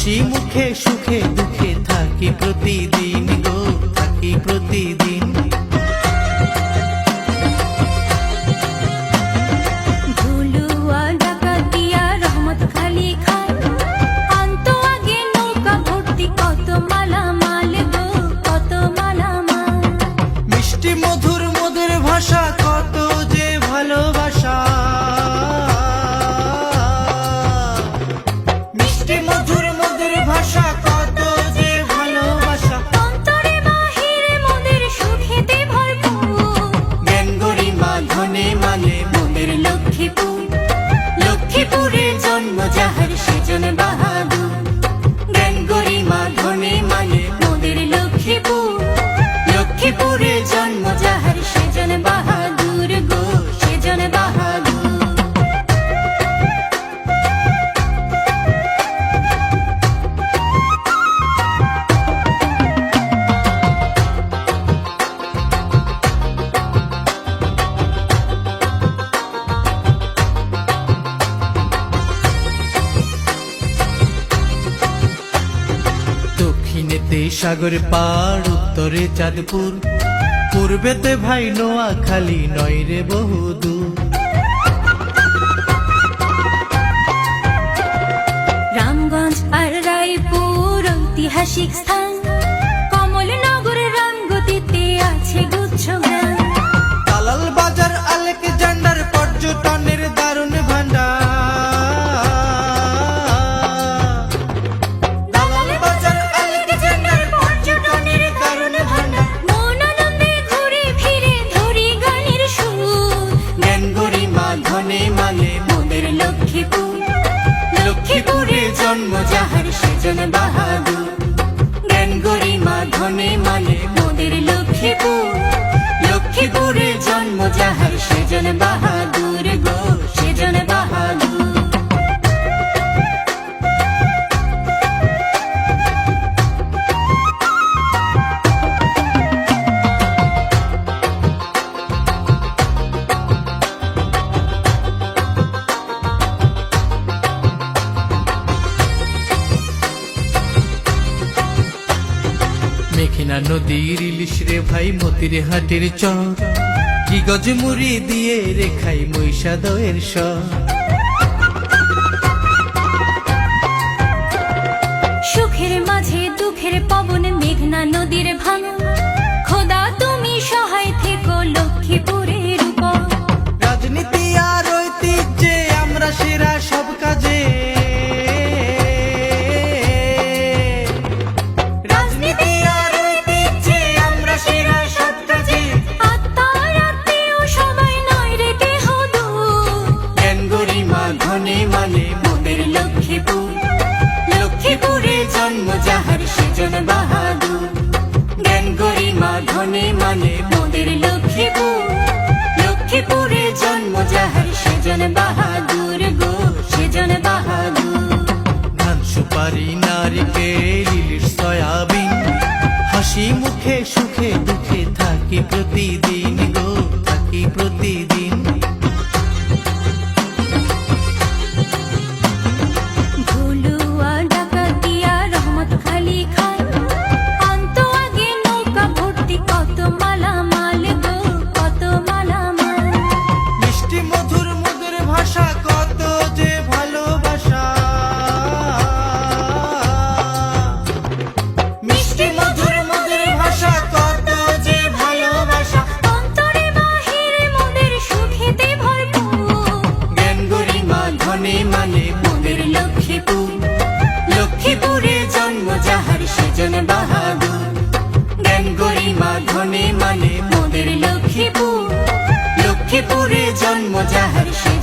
হাসি মুখে সুখে দুঃখে থাকি প্রতিদিন গো থাকি প্রতিদিন। মানে মনের লক্ষ্মীপুর। লক্ষ্মীপুরের জন্ম যাহার সেজন বাহাদুর। দক্ষিণেতে সাগর পার উত্তরে চাঁদপুর। পূর্বেতে ভাই নোয়া খালি নয় রে বহুদূর। রামগঞ্জ আর রায়পুর ঐতিহাসিক স্থান লক্ষ্মীপুর। লক্ষ্মীপুরে জন্ম যাহার সেজন বাহাদুর। নদীর ইলিশ রে ভাই, মতির হাটের চর। কি গজ মুড়ি দিয়ে রেখাই মহিষা দয়ের সর সুখের মাঝে দুঃখের পবন, মেঘনা নদীর ভাঙন ধনে মানে মোদের লক্ষ্মীপুর লক্ষ্মীপুরে জন্ম যাহার, সেজন বাহাদুর গো, সেজন বাহাদুর। ধান সুপারি নারিকেল ইলিশ সয়াবিন, হাসি মুখে সুখে দুঃখে থাকি প্রতিদিন গো, থাকি প্রতিদিন ধনে মানে মোদের লক্ষ্মীপুর। লক্ষ্মীপুরে জন্ম যাহার সেজন বাহাদুর। জ্ঞান গরিমা ধনে মানে মোদের লক্ষ্মীপুর। লক্ষ্মীপুরে জন্ম যাহার সেজন